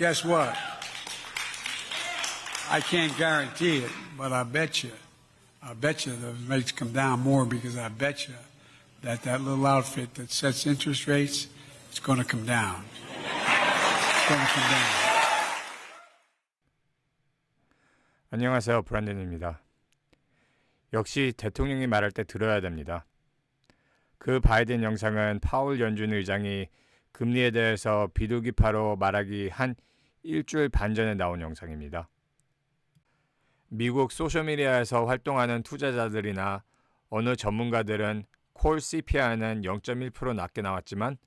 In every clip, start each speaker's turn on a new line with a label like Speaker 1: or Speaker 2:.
Speaker 1: guess what? I can't guarantee it, but I bet you, I bet you the rates come down more because I bet you that that little outfit that sets interest rates, it's going to come down. It's going to come down.
Speaker 2: 안녕하세요. 브란든입니다. 역시 대통령이 말할 때 들어야 됩니다. 그 바이든 영상은 파울 연준 의장이 금리에 대해서 비둘기파로 말하기 한 일주일 반 전에 나온 영상입니다. 미국 소셜미디어에서 활동하는 투자자들이나 어느 전문가들은 콜 CPI는 0.1% 낮게 나왔지만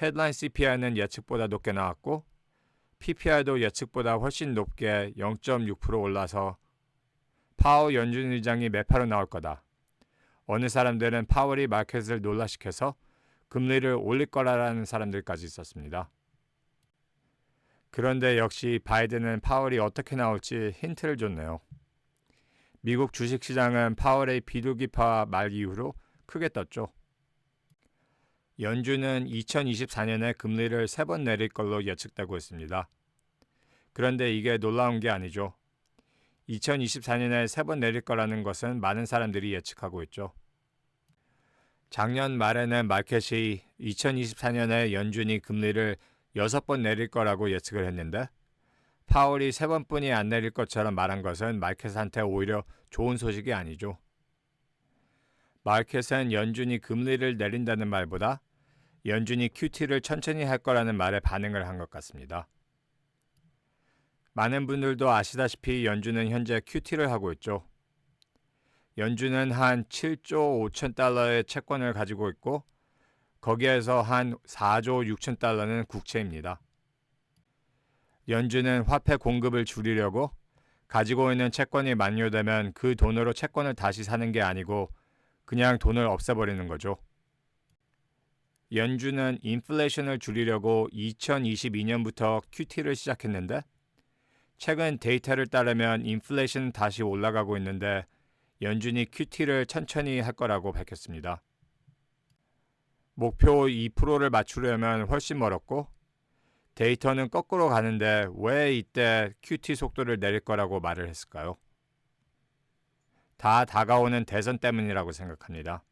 Speaker 2: 헤드라인 CPI는 예측보다 높게 나왔고 PPI도 예측보다 훨씬 높게 0.6% 올라서 파월 연준 의장이 매파로 나올 거다. 어느 사람들은 파월이 마켓을 놀라시켜서 금리를 올릴 거라는 사람들까지 있었습니다. 그런데 역시 바이든은 파월이 어떻게 나올지 힌트를 줬네요. 미국 주식시장은 파월의 비둘기파 말 이후로 크게 떴죠. 연준은 2024년에 금리를 세번 내릴 걸로 예측되고 있습니다. 그런데 이게 놀라운 게 아니죠. 2024년에 세번 내릴 거라는 것은 많은 사람들이 예측하고 있죠. 작년 말에는 마켓이 2024년에 연준이 금리를 6번 내릴 거라고 예측을 했는데 파월이 3번뿐이 안 내릴 것처럼 말한 것은 마켓한테 오히려 좋은 소식이 아니죠. 마켓은 연준이 금리를 내린다는 말보다 연준이 QT를 천천히 할 거라는 말에 반응을 한 것 같습니다. 많은 분들도 아시다시피 연준은 현재 QT를 하고 있죠. 연준은 한 7조 5천 달러의 채권을 가지고 있고 거기에서 한 4조 6천 달러는 국채입니다. 연준은 화폐 공급을 줄이려고 가지고 있는 채권이 만료되면 그 돈으로 채권을 다시 사는 게 아니고 그냥 돈을 없애버리는 거죠. 연준은 인플레이션을 줄이려고 2022년부터 QT를 시작했는데 최근 데이터를 따르면 인플레이션은 다시 올라가고 있는데 연준이 QT를 천천히 할 거라고 밝혔습니다. 목표 2%를 맞추려면 훨씬 멀었고 데이터는 거꾸로 가는데 왜 이때 QT 속도를 내릴 거라고 말을 했을까요? 다 다가오는 대선 때문이라고 생각합니다.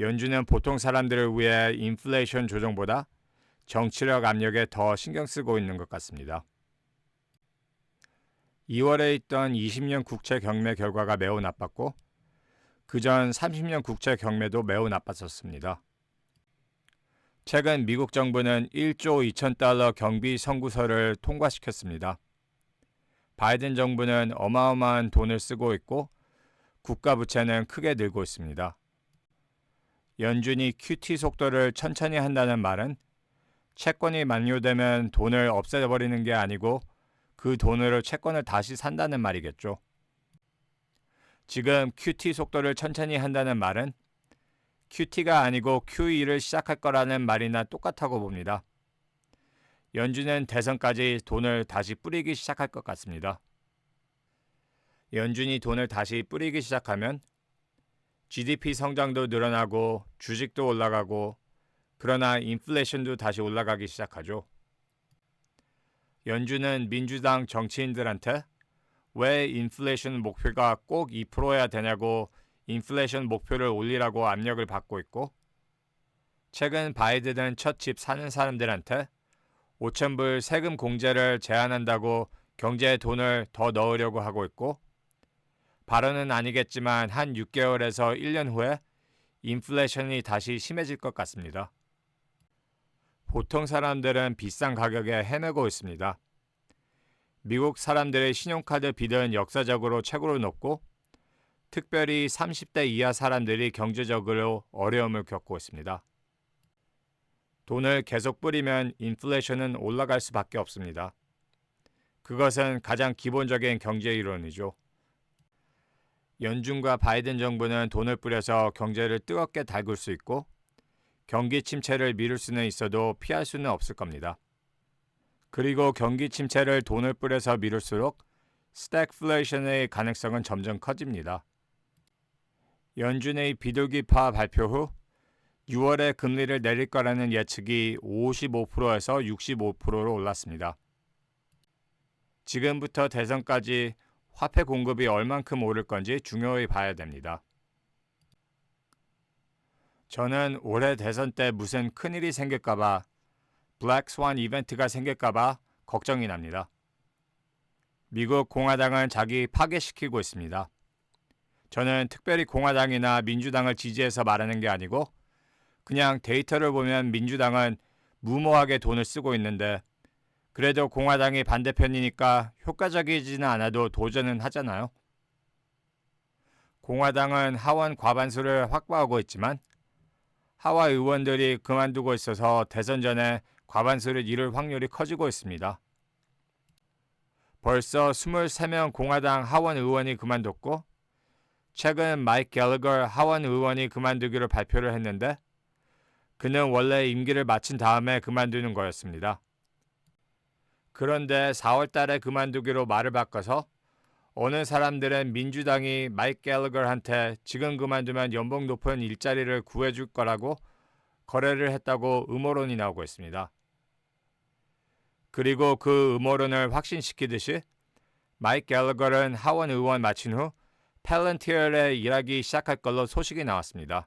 Speaker 2: 연준은 보통 사람들을 위해 인플레이션 조정보다 정치력 압력에 더 신경 쓰고 있는 것 같습니다. 2월에 있던 20년 국채 경매 결과가 매우 나빴고 그 전 30년 국채 경매도 매우 나빴었습니다. 최근 미국 정부는 1조 2천 달러 경비 선구서를 통과시켰습니다. 바이든 정부는 어마어마한 돈을 쓰고 있고 국가 부채는 크게 늘고 있습니다. 연준이 QT 속도를 천천히 한다는 말은 채권이 만료되면 돈을 없애버리는 게 아니고 그 돈으로 채권을 다시 산다는 말이겠죠. 지금 QT 속도를 천천히 한다는 말은 QT가 아니고 QE를 시작할 거라는 말이나 똑같다고 봅니다. 연준은 대선까지 돈을 다시 뿌리기 시작할 것 같습니다. 연준이 돈을 다시 뿌리기 시작하면 GDP 성장도 늘어나고 주식도 올라가고 그러나 인플레이션도 다시 올라가기 시작하죠. 연준은 민주당 정치인들한테 왜 인플레이션 목표가 꼭 2%여야 되냐고 인플레이션 목표를 올리라고 압력을 받고 있고 최근 바이든은 첫 집 사는 사람들한테 5천불 세금 공제를 제한한다고 경제에 돈을 더 넣으려고 하고 있고 발언은 아니겠지만 한 6개월에서 1년 후에 인플레이션이 다시 심해질 것 같습니다. 보통 사람들은 비싼 가격에 헤매고 있습니다. 미국 사람들의 신용카드 빚은 역사적으로 최고로 높고 특별히 30대 이하 사람들이 경제적으로 어려움을 겪고 있습니다. 돈을 계속 뿌리면 인플레이션은 올라갈 수밖에 없습니다. 그것은 가장 기본적인 경제 이론이죠. 연준과 바이든 정부는 돈을 뿌려서 경제를 뜨겁게 달굴 수 있고 경기 침체를 미룰 수는 있어도 피할 수는 없을 겁니다. 그리고 경기 침체를 돈을 뿌려서 미룰수록 스택플레이션의 가능성은 점점 커집니다. 연준의 비둘기파 발표 후 6월에 금리를 내릴 거라는 예측이 55%에서 65%로 올랐습니다. 지금부터 대선까지 화폐 공급이 얼만큼 오를 건지 중요히 봐야 됩니다. 저는 올해 대선 때 무슨 큰일이 생길까봐 블랙 스완 이벤트가 생길까봐 걱정이 납니다. 미국 공화당은 자기 파괴시키고 있습니다. 저는 특별히 공화당이나 민주당을 지지해서 말하는 게 아니고 그냥 데이터를 보면 민주당은 무모하게 돈을 쓰고 있는데 그래도 공화당이 반대편이니까 효과적이지는 않아도 도전은 하잖아요. 공화당은 하원 과반수를 확보하고 있지만 하와 의원들이 그만두고 있어서 대선 전에 과반수를 이룰 확률이 커지고 있습니다. 벌써 23명 공화당 하원 의원이 그만뒀고 최근 마이크 갤러거 하원 의원이 그만두기로 발표를 했는데 그는 원래 임기를 마친 다음에 그만두는 거였습니다. 그런데 4월 달에 그만두기로 말을 바꿔서 어느 사람들은 민주당이 마이크 갤러거한테 지금 그만두면 연봉 높은 일자리를 구해줄 거라고 거래를 했다고 음모론이 나오고 있습니다. 그리고 그 음모론을 확신시키듯이 마이크 갤러거는 하원 의원 마친 후 펠런티얼에 일하기 시작할 걸로 소식이 나왔습니다.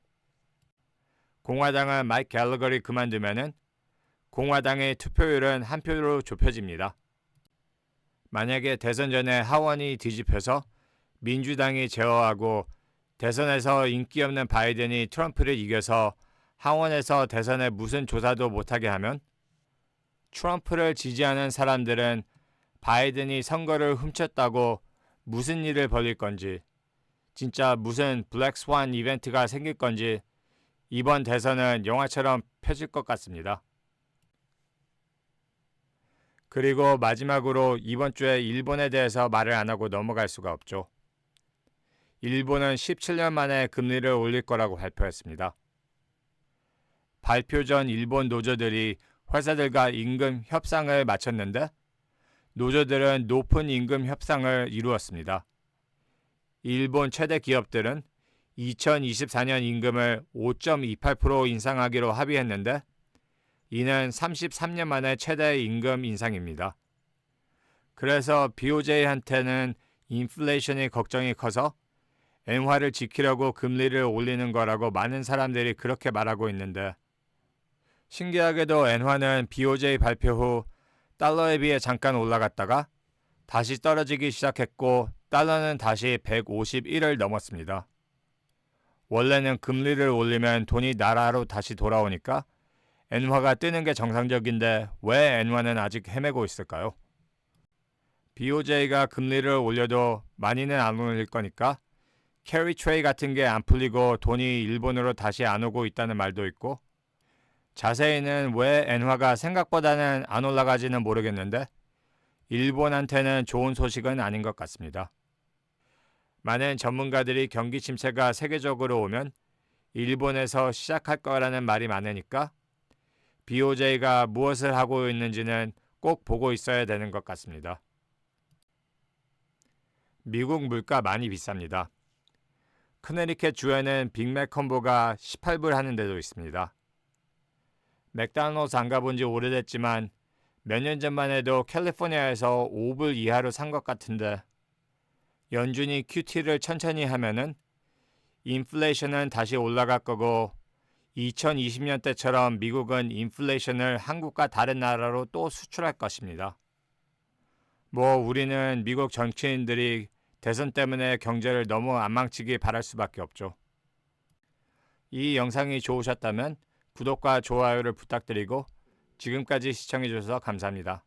Speaker 2: 공화당은 마이크 갤러거를 그만두면은 공화당의 투표율은 한 표로 좁혀집니다. 만약에 대선 전에 하원이 뒤집혀서 민주당이 제어하고 대선에서 인기 없는 바이든이 트럼프를 이겨서 하원에서 대선에 무슨 조사도 못하게 하면 트럼프를 지지하는 사람들은 바이든이 선거를 훔쳤다고 무슨 일을 벌일 건지 진짜 무슨 블랙 스완 이벤트가 생길 건지 이번 대선은 영화처럼 펴질 것 같습니다. 그리고 마지막으로 이번 주에 일본에 대해서 말을 안 하고 넘어갈 수가 없죠. 일본은 17년 만에 금리를 올릴 거라고 발표했습니다. 발표 전 일본 노조들이 회사들과 임금 협상을 마쳤는데 노조들은 높은 임금 협상을 이루었습니다. 일본 최대 기업들은 2024년 임금을 5.28% 인상하기로 합의했는데 이는 33년 만에 최대 임금 인상입니다. 그래서 BOJ한테는 인플레이션의 걱정이 커서 엔화를 지키려고 금리를 올리는 거라고 많은 사람들이 그렇게 말하고 있는데 신기하게도 엔화는 BOJ 발표 후 달러에 비해 잠깐 올라갔다가 다시 떨어지기 시작했고 달러는 다시 151을 넘었습니다. 원래는 금리를 올리면 돈이 나라로 다시 돌아오니까 엔화가 뜨는 게 정상적인데 왜 엔화는 아직 헤매고 있을까요? BOJ가 금리를 올려도 많이는 안 올릴 거니까 캐리 트레이 같은 게 안 풀리고 돈이 일본으로 다시 안 오고 있다는 말도 있고 자세히는 왜 엔화가 생각보다는 안 올라가지는 모르겠는데 일본한테는 좋은 소식은 아닌 것 같습니다. 많은 전문가들이 경기 침체가 세계적으로 오면 일본에서 시작할 거라는 말이 많으니까 BOJ가 무엇을 하고 있는지는 꼭 보고 있어야 되는 것 같습니다. 미국 물가 많이 비쌉니다. 커네리켓 주에는 빅맥 콤보가 18불 하는 데도 있습니다. 맥다노스 안 가본 지 오래됐지만 몇 년 전만 해도 캘리포니아에서 5불 이하로 산 것 같은데 연준이 QT를 천천히 하면은 인플레이션은 다시 올라갈 거고 2020년 때처럼 미국은 인플레이션을 한국과 다른 나라로 또 수출할 것입니다. 뭐 우리는 미국 정치인들이 대선 때문에 경제를 너무 안 망치길 바랄 수밖에 없죠. 이 영상이 좋으셨다면 구독과 좋아요를 부탁드리고 지금까지 시청해주셔서 감사합니다.